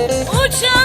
Уча!